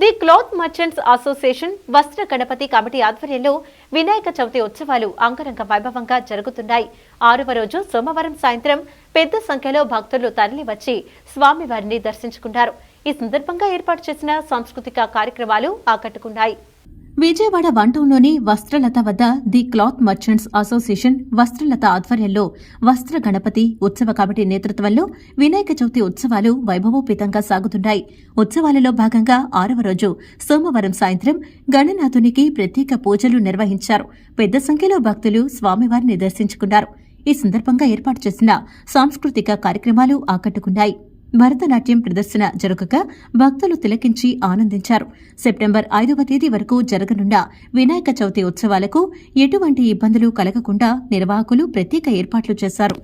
The cloth merchants association వస్త్ర Ganapati committee ఆధ్వర్యంలో వినాయక చవితి ఉత్సవాలు అంగరంగ వైభవంగా జరుగుతున్నాయి. ఆరవ రోజు సోమవారం సాయంత్రం పెద్ద సంఖ్యలో భక్తులు తరలివచ్చి స్వామివారిని దర్శించుకున్నారు. ఈ సందర్భంగా ఏర్పాటు చేసిన సాంస్కృతిక కార్యక్రమాలు ఆకట్టుకున్నాయి. విజయవాడ వంటంలోని వస్త్రలత వద్ద the cloth merchants association Vastralatha ఆధ్వర్యంలో వస్త్ర గణపతి ఉత్సవ కమిటీ నేతృత్వంలో వినాయక చవితి ఉత్సవాలు వైభవోపేతంగా సాగుతున్నాయి. ఉత్సవాలలో భాగంగా ఆరవ రోజు సోమవారం సాయంత్రం గణనాథునికి ప్రత్యేక పూజలు నిర్వహించారు. పెద్ద సంఖ్యలో భక్తులు స్వామివారిని దర్శించుకున్నారు. ఈ సందర్భంగా ఏర్పాటు చేసిన సాంస్కృతిక కార్యక్రమాలు ఆకట్టుకున్నాయి. భరతనాట్యం ప్రదర్శన జరగక భక్తులు తిలకించి ఆనందించారు. సెప్టెంబర్ ఐదవ తేదీ వరకు జరగనున్న వినాయక చవితి ఉత్సవాలకు ఎటువంటి ఇబ్బందులు కలగకుండా నిర్వాహకులు ప్రత్యేక ఏర్పాట్లు చేశారు.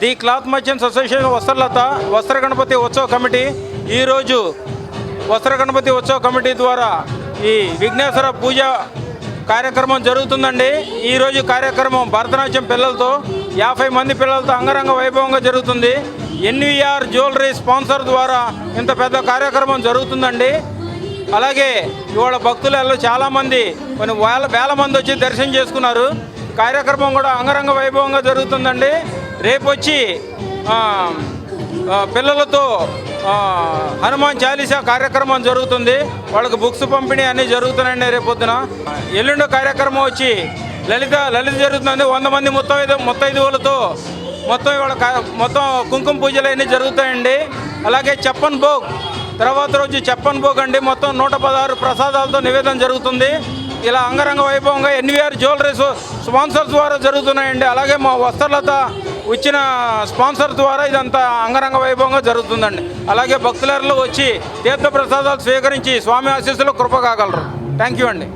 The cloth merchants association Vastralatha వస్త్ర గణపతి ఉత్సవ కమిటీ ఈరోజు వస్త్ర గణపతి ఉత్సవ కమిటీ ద్వారా ఈ విఘ్నేశ్వర పూజ కార్యక్రమం జరుగుతుందండి. ఈరోజు కార్యక్రమం భరతనాట్యం పిల్లలతో యాభై మంది పిల్లలతో అంగరంగ వైభవంగా జరుగుతుంది. ఎన్వీఆర్ జ్యువెలరీ స్పాన్సర్ ద్వారా ఇంత పెద్ద కార్యక్రమం జరుగుతుందండి. అలాగే ఇవాళ భక్తులలో చాలామంది కొన్ని వేల వేల మంది వచ్చి దర్శనం చేసుకున్నారు. కార్యక్రమం కూడా అంగరంగ వైభవంగా జరుగుతుందండి. రేపు వచ్చి పిల్లలతో హనుమాన్ చాలీసా కార్యక్రమం జరుగుతుంది. వాళ్ళకి బుక్స్ పంపిణీ అన్నీ జరుగుతున్నాయండి రేపు పొద్దున కార్యక్రమం వచ్చి లలిత లలిత జరుగుతుంది. వంద మంది ముత్తైదు ముత్తైదువులతో మొత్తం ఇవాళ కా- మొత్తం కుంకుమ పూజలు అన్నీ జరుగుతాయండి. అలాగే చెప్పన్ భోగ్ తర్వాత రోజు చెప్పన్ భోగ్ అండి. మొత్తం నూట పదహారు ప్రసాదాలతో నివేదన జరుగుతుంది. ఇలా అంగరంగ వైభవంగా ఎన్వీఆర్ జ్యువెలరీస్ స్పాన్సర్స్ ద్వారా జరుగుతున్నాయండి. అలాగే మా వస్త్రలత వచ్చిన స్పాన్సర్ ద్వారా ఇదంతా అంగరంగ వైభవంగా జరుగుతుందండి. అలాగే భక్తులెరలు వచ్చి తీర్థ ప్రసాదాలు స్వీకరించి స్వామి ఆశీస్సులు కృప కాగలరు. థ్యాంక్ యూ అండి.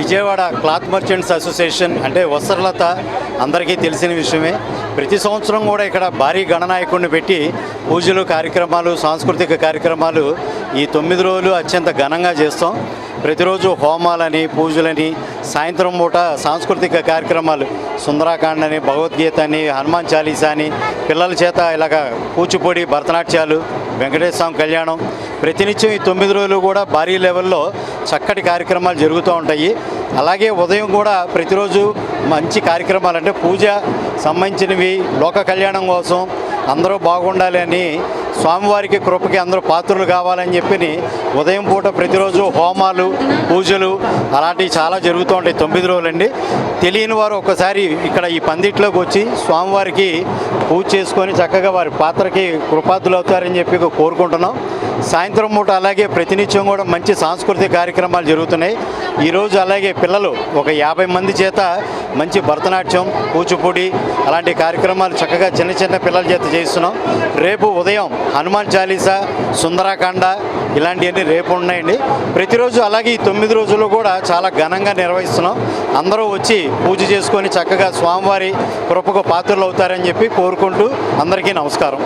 విజయవాడ క్లాత్ మర్చెంట్స్ అసోసియేషన్ అంటే వస్త్రలత అందరికీ తెలిసిన విషయమే. ప్రతి సంవత్సరం కూడా ఇక్కడ భారీ గణనాయకుడిని పెట్టి పూజలు కార్యక్రమాలు సాంస్కృతిక కార్యక్రమాలు ఈ తొమ్మిది రోజులు అత్యంత ఘనంగా చేస్తాం. ప్రతిరోజు హోమాలని పూజలని సాయంత్రం పూట సాంస్కృతిక కార్యక్రమాలు సుందరాకాండని భగవద్గీత అని హనుమాన్ చాలీసా అని పిల్లల చేత ఇలాగ కూచిపూడి భరతనాట్యాలు వెంకటేశ్వర స్వామి కళ్యాణం ప్రతినిత్యం ఈ తొమ్మిది రోజులు కూడా భారీ లెవెల్లో చక్కటి కార్యక్రమాలు జరుగుతూ ఉంటాయి. అలాగే ఉదయం కూడా ప్రతిరోజు మంచి కార్యక్రమాలు అంటే పూజ సంబంధించినవి లోక కళ్యాణం కోసం అందరూ బాగుండాలి అని స్వామివారికి కృపకి అందరూ పాత్రలు కావాలని చెప్పి ఉదయం పూట ప్రతిరోజు హోమాలు పూజలు అలాంటివి చాలా జరుగుతూ ఉంటాయి తొమ్మిది రోజులండి. తెలియని వారు ఒకసారి ఇక్కడ ఈ పందిట్లోకి వచ్చి స్వామివారికి పూజ చేసుకొని చక్కగా వారి పాత్రకి కృపాతులు అవుతారని చెప్పి కోరుకుంటున్నాం. సాయంత్రం పూట అలాగే ప్రతినిత్యం కూడా మంచి సాంస్కృతిక కార్యక్రమాలు జరుగుతున్నాయి. ఈరోజు అలాగే పిల్లలు ఒక యాభై మంది చేత మంచి భరతనాట్యం కూచిపూడి అలాంటి కార్యక్రమాలు చక్కగా చిన్న చిన్న పిల్లల చేత చేస్తున్నాం రేపు ఉదయం హనుమాన్ చాలీసా సుందరాకాండ ఇలాంటివన్నీ రేపు ఉన్నాయండి. ప్రతిరోజు అలాగే ఈ తొమ్మిది రోజులు కూడా చాలా ఘనంగా నిర్వహిస్తున్నాం. అందరూ వచ్చి పూజ చేసుకొని చక్కగా స్వామివారి కృపకు పాత్రలు అవుతారని చెప్పి కోరుకుంటూ అందరికీ నమస్కారం.